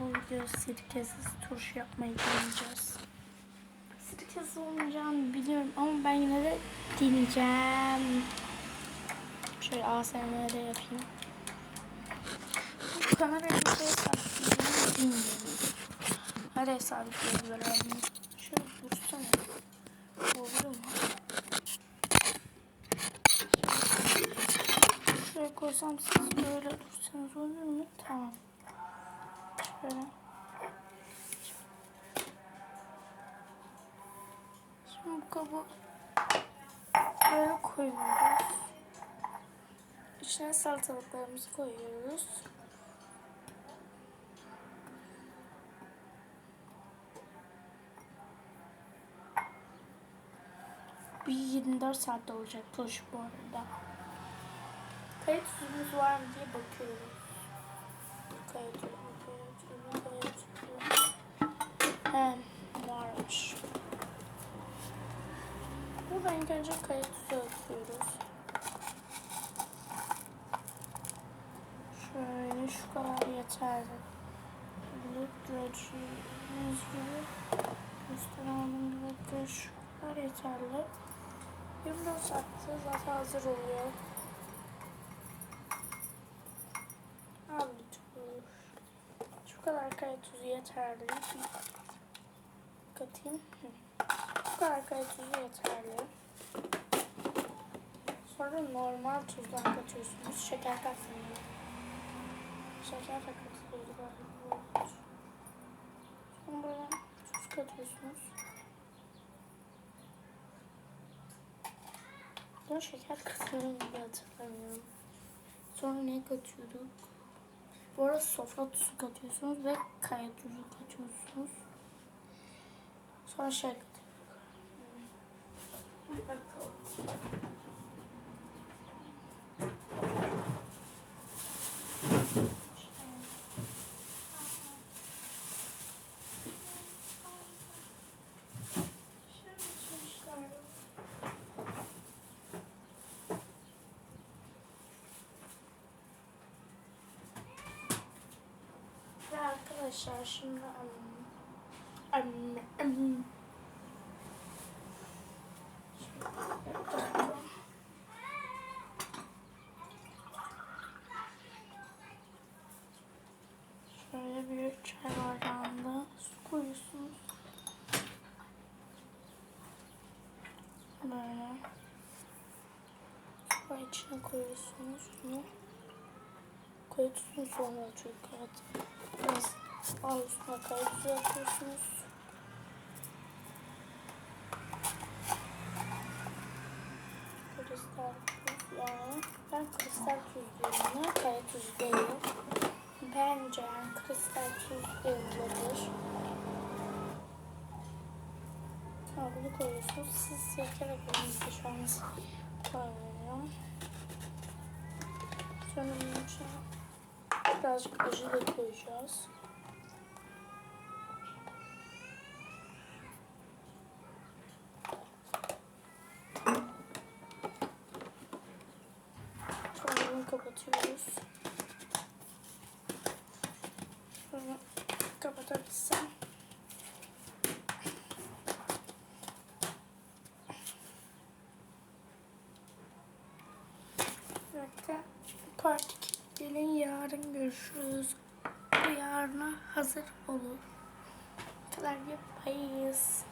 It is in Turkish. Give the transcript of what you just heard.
bu video sirkesiz turşu yapmayı deneyeceğiz. Sirkesiz olmayacağını biliyorum ama ben yine de deneyeceğim. Şöyle ASMR'de yapayım. Bu kamerayı şöyle sabitleyelim bilmiyorum. Nereye sabitleyelim? Şöyle dursana. Olur mu? Şöyle koysam siz böyle dursanız olur mu? Tamam. Şöyle. Şimdi bu kabı böyle koyuyoruz. İçine salatalıklarımızı koyuyoruz. Bir 24 saatte olacak turşu bu arada. Kayıt tuzumuz var mı diye bakıyoruz. Kayıt tuzu, kayıt tuzu, kayıt tuzu. He, varmış. Buradan ilk önce kayıt tuzu atıyoruz. Şöyle şu kadar yeterli. Gördüğünüz gibi gösteremedim bir şu kadar yeterli. 24 saatte zaten hazır oluyor. Bir tur. Şu kadar kaya tuzu yeterli. Katayım. Bu kadar kaya tuzu yeterli. Sonra normal tuzdan katıyorsunuz. Şeker katmıyor. Şeker de katılıyordu. Sonra tuz katıyorsunuz. Ya şeker katılıyorum gibi hatırlamıyorum. Sonra ne katıyorduk? Bu arada sofra tuzu katıyorsunuz ve kaya tuzu katıyorsunuz. Sonra şey katıyoruz. Bir bakalım. Ve arkadaşlar şimdi um, um, um, Şöyle bir çay bardağında su koyuyorsunuz. Böyle. Su içine koyuyorsunuz bunu. Koyuyorsunuz sonra evet. Biraz daha üstüne kayıt atıyorsunuz. Kristal tuz. Ben kristal tuz. Ne kaya tuz değil. Yani kristal tuz olabilir. Ha, bunu koyuyorsunuz. Siz sirke ve kırmızı şu an koyuyorum. Sonra bunun içine birazcık acı da koyacağız. Sonra kapatıyoruz. Sonra kapatabilirsem. Zaten part 2 gelin yarın görüşürüz. Bu yarına hazır olun. Bu kadar yapamayız.